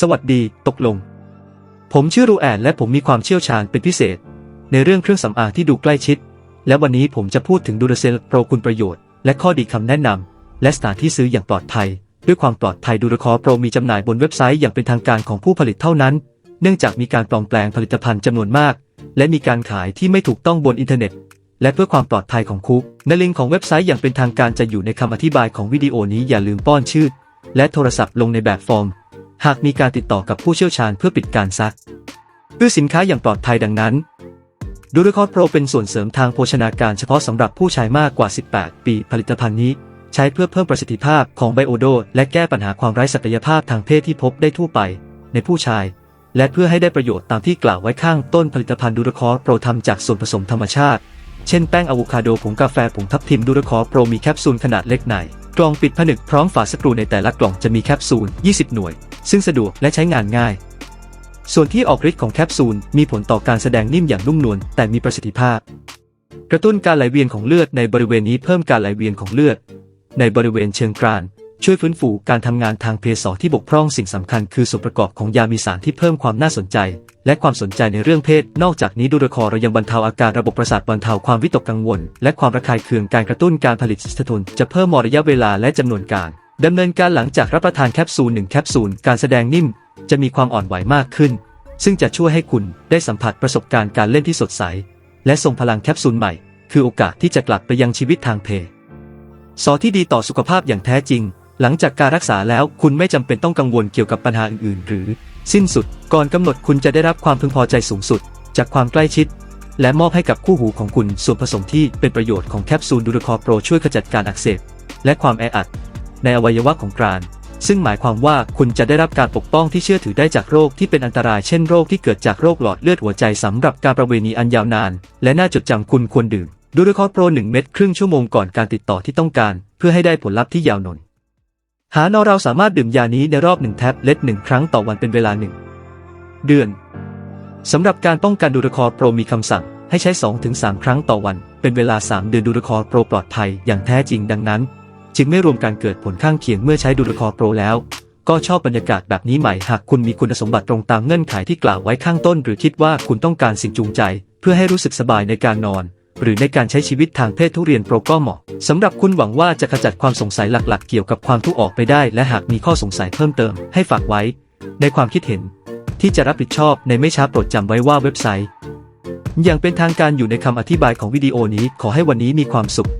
สวัสดี ตกลง ผมชื่อรูแอนและผมมีความเชี่ยวชาญเป็นพิเศษ ในเรื่องเครื่องสำอางที่ดูใกล้ชิด และวันนี้ผมจะพูดถึงดูรเซลโปรคุณประโยชน์ และข้อดีคำแนะนำและสถานที่ซื้ออย่างปลอดภัย ด้วยความปลอดภัยดูรคอโปรมีจำหน่ายบนเว็บไซต์อย่างเป็นทางการของผู้ผลิตเท่านั้น เนื่องจากมีการปลอมแปลงผลิตภัณฑ์จำนวนมาก และมีการขายที่ไม่ถูกต้องบนอินเทอร์เน็ต และเพื่อความปลอดภัยของคุกในลิงก์ของเว็บไซต์อย่างเป็นทางการจะอยู่ในคำอธิบายของวิดีโอนี้อย่าลืมป้อนชื่อ และโทรศัพท์ลงในแบบฟอร์ม หากมีการติดต่อกับผู้เชี่ยวชาญเพื่อปิดการซักเพื่อสินค้าอย่างปลอดภัยดังนั้นดูรคอร์โปรเป็นส่วนเสริมทางโภชนาการเฉพาะสำหรับผู้ใช้มากกว่า 18 ปีผลิตภัณฑ์นี้ ใช้เพื่อเพิ่มประสิทธิภาพของไบโอโด และแก้ปัญหาความไร้ศักยภาพทางเพศที่พบได้ทั่วไป ในผู้ชาย และเพื่อให้ได้ประโยชน์ตามที่กล่าวไว้ข้างต้นผลิตภัณฑ์ดูรคอร์โปรทำจากส่วนผสมธรรมชาติ เช่นแป้งอะโวคาโดผงกาแฟผงทับทิมดูรคอร์โปรมีแคปซูลขนาดเล็กในกล่องปิดผนึกพร้อมฝาสกรูในแต่ละกล่องจะมีแคปซูล 20 หน่วย ซึ่งสะดวกและใช้งานง่าย ส่วนที่ออกฤทธิ์ของแคปซูลมีผลต่อการแสดงนิ่มอย่างนุ่มนวลแต่มีประสิทธิภาพ กระตุ้นการไหลเวียนของเลือดในบริเวณนี้เพิ่มการไหลเวียนของเลือด ในบริเวณเชิงกรานช่วยฟื้นฟูการทำงานทางเพศที่บกพร่องสิ่งสำคัญคือส่วนประกอบของยามีสารที่เพิ่มความน่าสนใจ และความสนใจในเรื่องเพศ นอกจากนี้ดูรคอเรายังบรรเทาอาการระบบประสาทบรรเทาความวิตกกังวล และความระคายเคืองการกระตุ้นการผลิตซิสเตโทนจะเพิ่มระยะเวลาและจำนวนการ ดำเนินการหลังจากรับประทานแคปซูลหนึ่งแคปซูลการแสดงนิ่ม จะมีความอ่อนไหวมากขึ้น ซึ่งจะช่วยให้คุณได้สัมผัสประสบการณ์การเล่นที่สดใส และทรงพลังแคปซูลใหม่ คือโอกาสที่จะกลับไปยังชีวิตทางเพศสอที่ดีต่อสุขภาพอย่างแท้จริง หลังจากการรักษาแล้วคุณไม่จำเป็นต้องกังวลเกี่ยวกับปัญหาอื่นๆ หรือ สิ้นสุดก่อนกำหนดคุณจะได้รับความพึงพอใจสูงสุด จากความใกล้ชิด และมอบให้กับคู่หูของคุณส่วนผสมที่เป็นประโยชน์ของแคปซูลดูรคอโปรช่วยขจัดการอักเสบและความแออัด ในอวัยวะของกรานซึ่งหมายความว่าคุณจะได้รับการปกป้องที่เชื่อถือได้จากโรคที่เป็นอันตรายเช่นโรคที่เกิดจากโรคหลอดเลือดหัวใจสำหรับการประเวณีอันยาวนาน และน่าจดจำคุณควรดื่มดูรคอโปร1เม็ดครึ่งชั่วโมงก่อนการติดต่อที่ต้องการ เพื่อให้ได้ผลลัพธ์ที่ยาวนานหานอเราสามารถดื่มยานี้ในรอบหนึ่งแท็บเล็ตหนึ่งครั้งต่อวันเป็นเวลาหนึ่งเดือนสำหรับการป้องกันดูรคอโปรมีคำสั่งให้ใช้ 2-3 ครั้งต่อวัน เป็นเวลา 3 เดือนดูรคอโปรปลอดภัยอย่างแท้จริงดังนั้น จึงไม่รวมการเกิดผลข้างเคียงเมื่อใช้ดูรคอโปรแล้ว ก็ชอบบรรยากาศแบบนี้ใหม่หากคุณมีคุณสมบัติตรงตามเงื่อนไขที่กล่าวไว้ข้างต้น หรือคิดว่าคุณต้องการสิ่งจูงใจ เพื่อให้รู้สึกสบายในการนอน หรือในการใช้ชีวิตทางเพศทุเรียนโปรก็เหมาะสำหรับคุณหวังว่าจะขจัดความสงสัยหลักๆ เกี่ยวกับความทุกข์ออกไปได้ และหากมีข้อสงสัยเพิ่มเติม ให้ฝากไว้ ในความคิดเห็น ที่จะรับผิดชอบในไม่ช้าโปรดจำไว้ว่าเว็บไซต์อย่างเป็นทางการอยู่ในคำอธิบายของวิดีโอนี้ขอให้วันนี้มีความสุข